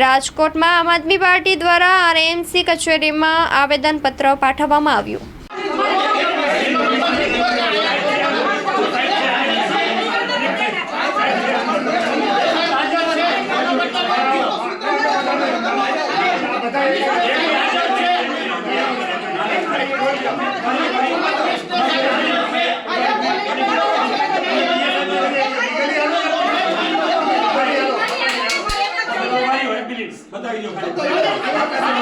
રાજકોટમાં આમ આદમી પાર્ટી દ્વારા આરએમસી કચેરીમાં આવેદનપત્ર પાઠવવામાં આવ્યું. બતાવી દો ખાલી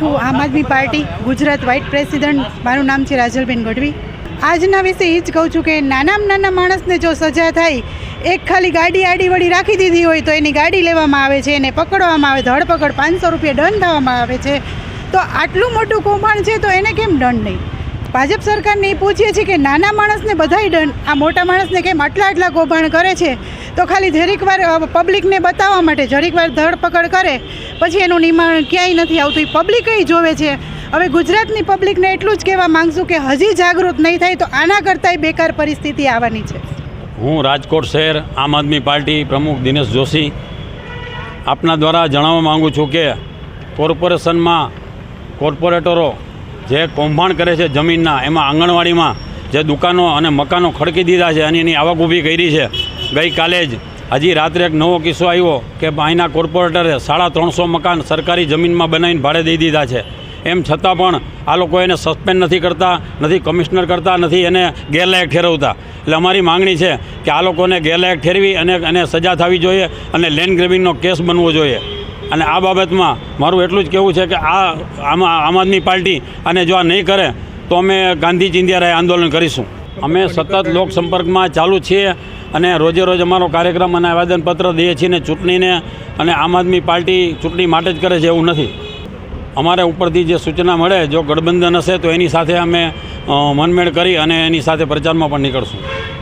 છું. Aam Aadmi party, Gujarat vice president મારું નામ છે રાજલબેન ગઢવી. આજના વિશે એ જ કહું છું કે નાનામાં નાના માણસને જો સજા થાય, એક ખાલી ગાડી આડી વળી રાખી દીધી હોય તો એની ગાડી લેવામાં આવે છે, એને પકડવામાં આવે, ધરપકડ પાંચસો રૂપિયા દંડ થવામાં આવે છે. તો આટલું મોટું કૌભાંડ છે તો એને કેમ દંડ નહીં? ભાજપ સરકારને એ પૂછીએ છીએ કે નાના માણસને બધાય દંડ, આ મોટા માણસને કેમ આટલા આટલા કૌભાંડ કરે છે? તો ખાલી જરીક વાર પબ્લિકને બતાવવા માટે જરીક વાર ધરપકડ કરે, પછી એનું નિર્માણ ક્યાંય નથી આવતું. એ પબ્લિક જોવે છે. હવે ગુજરાતની પબ્લિકને એટલું જ કહેવા માંગશું કે હજી જાગૃત નહીં થાય તો આના કરતાંય બેકાર પરિસ્થિતિ આવવાની છે. હું રાજકોટ શહેર આમ આદમી પાર્ટી પ્રમુખ દિનેશ જોશી આપના દ્વારા જણાવવા માગું છું કે કોર્પોરેશનમાં કોર્પોરેટરો જે કૌભાંડ કરે છે જમીનના, એમાં આંગણવાડીમાં જે દુકાનો અને મકાનો ખડકી દીધા છે અને એની આવક ઊભી કરી છે ગઈકાલે જ હજી રાત્રે એક નવો કિસ્સો આવ્યો કે અહીંના કોર્પોરેટરે સાડા ત્રણસો મકાન સરકારી જમીનમાં બનાવીને ભાડે દઈ દીધા છે. એમ છતાં પણ આ લોકો એને સસ્પેન્ડ નથી કરતા, નથી કમિશનર કરતા, નથી એને ગેરલાયક ઠેરવતા. એટલે અમારી માંગણી છે કે આ લોકોને ગેરલાયક ઠેરવી અને એને સજા થવી જોઈએ અને લેન્ડ ગ્રેબિંગનો કેસ બનવો જોઈએ. અને આ બાબતમાં મારું એટલું જ કહેવું છે કે આ આમાં આમ આદમી પાર્ટી અને જો આ નહીં કરે, તો અમે ગાંધી ચિંધ્યા આંદોલન કરીશું. અમે સતત લોક સંપર્કમાં ચાલુ છીએ અને રોજે રોજ અમારો કાર્યક્રમ અને આવેદનપત્ર દઈએ છીએ ને ચૂંટણીને અને આમ આદમી પાર્ટી ચૂંટણી માટે જ કરે છે એવું નથી. અમારે ઉપરથી જે સૂચના મળે, જો ગઠબંધન હશે તો એની સાથે અમે મનમેળ કરી અને એની સાથે પ્રચારમાં પણ નીકળશું.